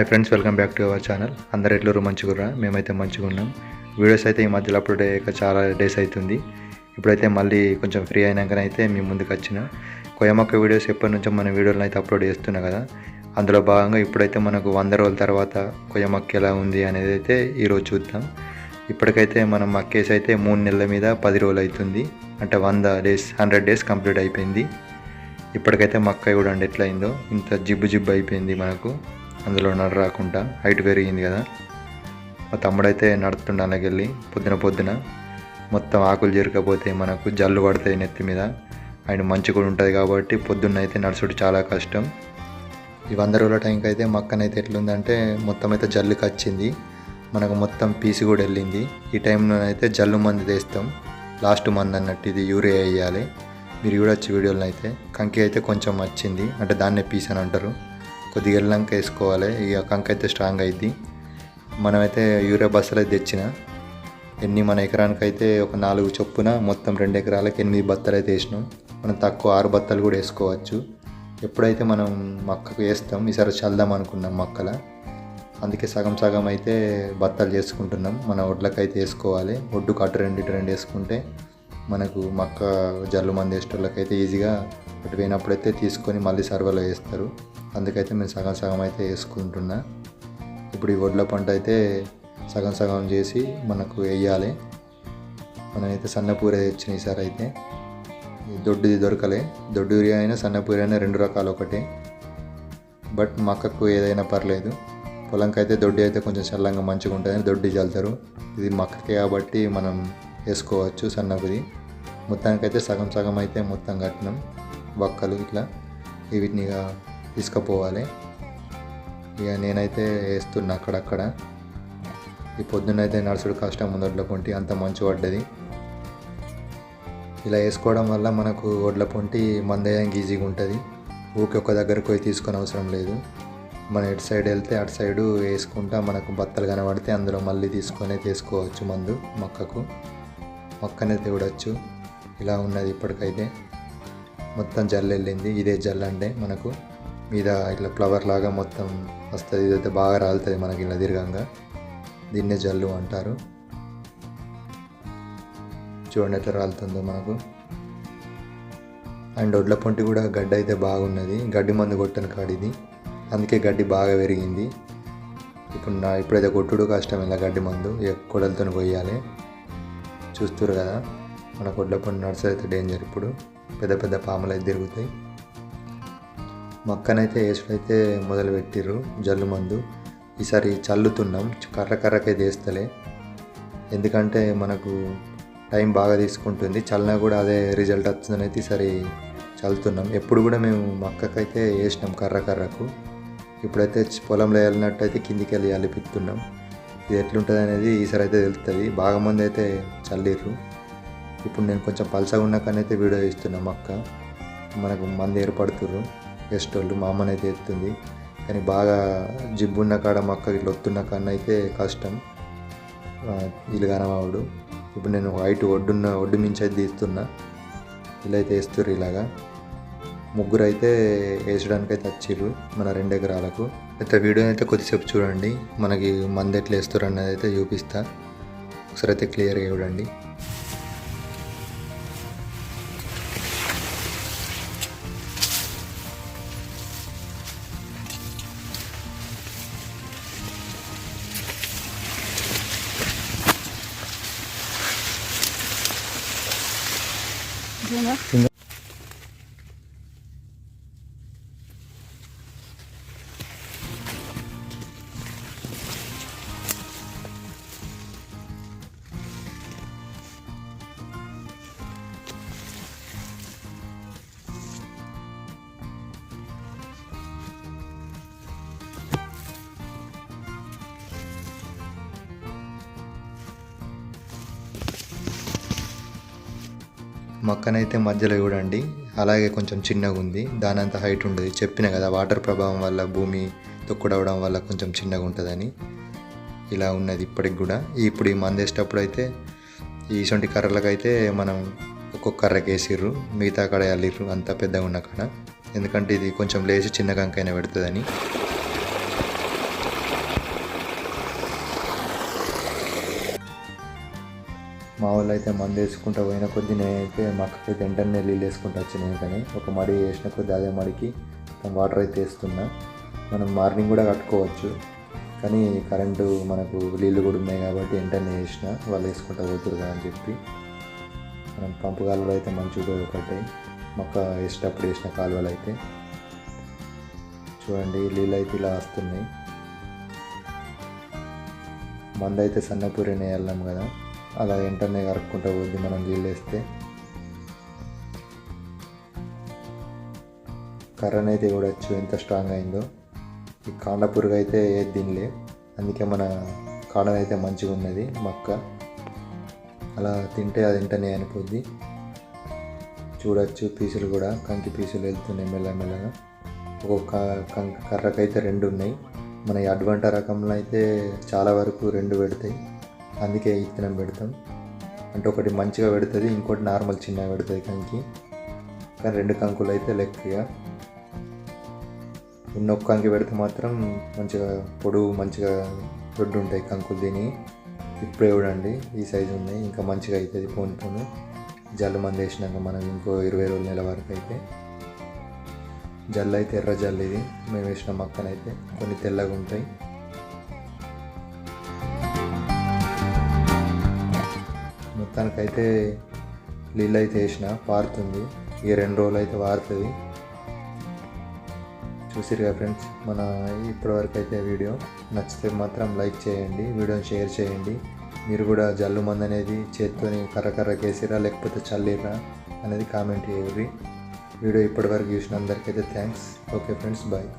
Hi friends welcome back to our channel అందరు ఎట్లూరు మంచిగా మేమైతే మంచిగా ఉన్నాం వీడియోస్ అయితే ఈ మధ్యలో అప్లోడ్ అయ్యాక చాలా డేస్ అవుతుంది ఇప్పుడైతే మళ్ళీ కొంచెం ఫ్రీ అయినాకనైతే మీ ముందుకు వచ్చిన. కొయ్యమక్క వీడియోస్ ఎప్పటి నుంచో మన వీడియోలను అయితే అప్లోడ్ చేస్తున్నా కదా. అందులో భాగంగా ఇప్పుడైతే మనకు వంద రోజుల తర్వాత కొయ్యమక్క ఎలా ఉంది అనేది అయితే ఈరోజు చూద్దాం. ఇప్పటికైతే మనం మక్కేసి అయితే మూడు నెలల మీద పది రోజులు అవుతుంది. అంటే వంద డేస్ హండ్రెడ్ డేస్ కంప్లీట్ అయిపోయింది. ఇప్పటికైతే మక్క చూడండి ఎట్లయిందో ఇంత జిబ్బు జిబ్బు అయిపోయింది మనకు. అందులో నడ రాకుండా హైట్ పెరిగింది కదా. మా తమ్ముడైతే నడుతుండ వెళ్ళి పొద్దున పొద్దున. మొత్తం ఆకులు చేరకపోతే మనకు జల్లు పడతాయి నెత్తి మీద. ఆయన మంచి కూడా ఉంటుంది కాబట్టి పొద్దున్న అయితే నడుచుడు చాలా కష్టం. ఈ వంద రోజుల టైంకి అయితే మక్కనైతే ఎట్లుందంటే మొత్తం అయితే జల్లుకి వచ్చింది మనకు మొత్తం పీసు కూడా వెళ్ళింది. ఈ టైంలో అయితే జల్లు మంది తెస్తాం. లాస్ట్ మంది అన్నట్టు ఇది యూరియా వేయాలి. మీరు చూడొచ్చు వీడియోలో అయితే కంకి అయితే కొంచెం వచ్చింది. అంటే దాన్నే పీస్ అని అంటారు. కొద్దిగా వెళ్ళాక వేసుకోవాలి. ఇక కంక అయితే స్ట్రాంగ్ అయింది మనమైతే యూరియా బస్తాలు అయితే తెచ్చిన. ఎన్ని మన ఎకరానికి అయితే ఒక నాలుగు చొప్పున మొత్తం రెండు ఎకరాలకు ఎనిమిది బత్తలు అయితే వేసినాం. మనం తక్కువ ఆరు బత్తలు కూడా వేసుకోవచ్చు. ఎప్పుడైతే మనం మక్కకు వేస్తాం ఈసారి చల్దాం అనుకున్నాం మక్కల. అందుకే సగం సగం అయితే బత్తలు చేసుకుంటున్నాం. మన ఒడ్లకైతే వేసుకోవాలి. ఒడ్డు కట్టు రెండు ఇటు రెండు వేసుకుంటే మనకు మక్క జల్లు మంది వేసేటోళ్ళకైతే ఈజీగా అటు పోయినప్పుడైతే తీసుకొని మళ్ళీ సర్వలో వేస్తారు. అందుకైతే మేము సగం సగం అయితే వేసుకుంటున్నా. ఇప్పుడు ఈ వడ్ల పంట అయితే సగం సగం చేసి మనకు వేయాలి. మనమైతే సన్నపూర తెచ్చిన ఈసారి అయితే. దొడ్డుది దొరకలే. దొడ్డు యూరియా అయినా సన్నపూరి అయినా రెండు రకాలు ఒకటే. బట్ మక్కకు ఏదైనా పర్లేదు. పొలంకి అయితే దొడ్డి అయితే కొంచెం చల్లంగా మంచిగా ఉంటుందని దొడ్డి చల్లుతారు. ఇది మక్కకే కాబట్టి మనం వేసుకోవచ్చు సన్నపుది మొత్తానికైతే సగం సగం అయితే మొత్తం కట్టినాం. వక్కలు ఇట్లా. వీటిని తీసుకుపోవాలి. ఇక నేనైతే వేస్తున్నా అక్కడక్కడ. ఈ పొద్దున్నైతే నడుచుడు కష్టం ఉంది వడ్ల పొంటి అంత మంచు పడ్డది. ఇలా వేసుకోవడం వల్ల మనకు వడ్ల పొంటి మందేయానికి ఈజీగా ఉంటుంది. ఊకి ఒక దగ్గరకు పోయి తీసుకొని అవసరం లేదు. మనం ఇటు సైడ్ వెళ్తే అటు సైడు వేసుకుంటా మనకు బత్తలు కనబడితే అందులో మళ్ళీ తీసుకొని తీసుకోవచ్చు మందు మొక్కకు. మొక్కనే తేవడచ్చు. ఇలా ఉన్నది ఇప్పటికైతే. మొత్తం జల్లు వెళ్ళింది. ఇదే జల్లు అంటే మనకు మీద ఇట్లా ఫ్లవర్ లాగా మొత్తం వస్తుంది ఇదైతే బాగా రాలుతుంది మనకి ఇలా దీర్ఘంగా. దీన్నే జల్లు అంటారు. చూడండి ఎట్లా రాలుతుందో మనకు. అండ్ ఒడ్ల పొంటి కూడా గడ్డి అయితే బాగున్నది. గడ్డి మందు కొట్టను కాడిది అందుకే గడ్డి బాగా పెరిగింది. ఇప్పుడు నా ఇప్పుడైతే కొట్టుడు కష్టం ఇలా గడ్డి మందు. కొడలతో పోయాలి చూస్తారు కదా మన కొడ్ల పొంటి నడుస్తుంది అయితే డేంజర్ ఇప్పుడు. పెద్ద పెద్ద పాములు అయితే తిరుగుతాయి. మక్కనైతే వేసుడైతే మొదలుపెట్టిర్రు జల్లు మందు. ఈసారి చల్లుతున్నాం కర్ర కర్రకే వేస్తలే ఎందుకంటే మనకు టైం బాగా తీసుకుంటుంది చల్లినా కూడా అదే రిజల్ట్ వస్తుందని అయితే ఈసారి చల్లుతున్నాం. ఎప్పుడు కూడా మేము మక్కకైతే వేసినాం కర్ర కర్రకు. ఇప్పుడైతే పొలంలో వెళ్ళినట్టయితే కిందికి వెళ్ళి అలిపిస్తున్నాం ఇది ఎట్లుంటుంది అనేది ఈసారి అయితే తెలుస్తుంది బాగా మంది అయితే చల్లిర్రు. ఇప్పుడు నేను కొంచెం పలసగా ఉన్నాకనైతే అయితే వీడియో ఇస్తున్నాం మక్క మనకు మంది ఏర్పడుతుర్రు. గెస్ట్ వాళ్ళు మా అమ్మనైతే ఎత్తుంది. కానీ బాగా జిబ్బున్న కాడ మక్క ఇట్లా ఒత్తున్న కన్నా అయితే కష్టం వీళ్ళు కనవాడు ఇప్పుడు నేను హైట్ ఒడ్డున్న ఒడ్డు మించి అయితే తీస్తున్నా. ఇలా అయితే వేస్తుర్రు ఇలాగా. ముగ్గురు అయితే వేసడానికి అయితే వచ్చిర్రు మన రెండు ఎకరాలకు. అయితే వీడియో అయితే కొద్దిసేపు చూడండి. మనకి మంది ఎట్లా వేస్తారు అన్నది అయితే చూపిస్తా. ఒకసారి అయితే క్లియర్గా చూడండి. ใช่ไหม మొక్కనైతే మధ్యలో చూడండి. అలాగే కొంచెం చిన్నగా ఉంది. దాని అంత హైట్ ఉండదు. చెప్పిన కదా వాటర్ ప్రభావం వల్ల భూమి తొక్కుడవడం వల్ల కొంచెం చిన్నగా ఉంటుందని. ఇలా ఉన్నది ఇప్పటికి కూడా. ఇప్పుడు ఈ మందేసేటప్పుడు అయితే ఈ సొంటి కర్రలకైతే మనం ఒక్కొక్క కర్రకి వేసిర్రు. మిగతా కాడ అల్లిర్రు. అంత పెద్దగా ఉన్న కాడ. ఎందుకంటే ఇది కొంచెం లేచి చిన్న కంకైనా పెడుతుందని. మా వాళ్ళు అయితే మందు వేసుకుంటూ పోయిన కొద్దీ నేనైతే మొక్కకైతే వెంటనే నీళ్ళు వేసుకుంటూ నేను కానీ ఒక మడి వేసిన కొద్ది అదే మడికి వాటర్ అయితే వేస్తున్నా. మనం మార్నింగ్ కూడా కట్టుకోవచ్చు. కానీ కరెంటు మనకు నీళ్ళు కూడా ఉన్నాయి కాబట్టి వెంటనే వేసిన. వాళ్ళు వేసుకుంటూ పోతురు కదా అని చెప్పి. మనం పంపు కాలువలు అయితే మంచిగా ఉపయోగపడ్డాయి మొక్క వేసేటప్పుడు వేసిన కాలువలు అయితే. చూడండి నీళ్ళు అయితే ఇలా వస్తున్నాయి. మందు అయితే సన్నపూరిని వేయాలం కదా. అలా వెంటనే కరుక్కుంటూ పోద్ది మనం నీళ్ళు వేస్తే కర్రన్ అయితే చూడొచ్చు ఎంత స్ట్రాంగ్ అయిందో. ఈ కాండ పురుగు అయితే ఏది తినలే. అందుకే మన కాండం అయితే మంచిగా ఉన్నది మక్క. అలా తింటే అది వెంటనే అనిపోద్ది చూడొచ్చు పీసులు కూడా. కంకి పీసులు వెళ్తున్నాయి మెల్లమెల్లగా. ఒక్కొక్క కంక కర్రకైతే రెండు ఉన్నాయి. మన అడ్వంట రకంలో అయితే చాలా వరకు రెండు పెడతాయి. అందుకే ఇత్తనం పెడతాం. అంటే ఒకటి మంచిగా పెడుతుంది ఇంకోటి నార్మల్ చిన్నగా పెడుతుంది కంకి. కానీ రెండు కంకులు అయితే లెక్కగా ఉన్న ఒక్క కంకి పెడితే మాత్రం మంచిగా పొడువు మంచిగా దొడ్డు ఉంటాయి కంకులు తిని. ఇప్పుడే చూడండి ఈ సైజు ఉంది ఇంకా మంచిగా అవుతుంది పోను పోను జల్లు మంది వేసినాక మనం ఇంకో ఇరవై రోజుల నెల వరకు అయితే. జల్లు అయితే ఎర్ర జల్లు ఇది. మేము వేసిన మక్కనైతే కొన్ని తెల్లగా ఉంటాయి. మొత్తానికైతే నీళ్ళు అయితే వేసిన పారుతుంది ఈ రెండు రోజులు అయితే వారుతుంది. చూసిరుగా ఫ్రెండ్స్ మన ఇప్పటివరకు అయితే వీడియో నచ్చితే మాత్రం లైక్ చేయండి వీడియోని షేర్ చేయండి. మీరు కూడా జల్లు మంది అనేది చేత్తోని కర్ర కేసిరా లేకపోతే చల్లిరా అనేది కామెంట్ చేయండి. వీడియో ఇప్పటివరకు చూసిన అందరికైతే థ్యాంక్స్ ఓకే ఫ్రెండ్స్ బాయ్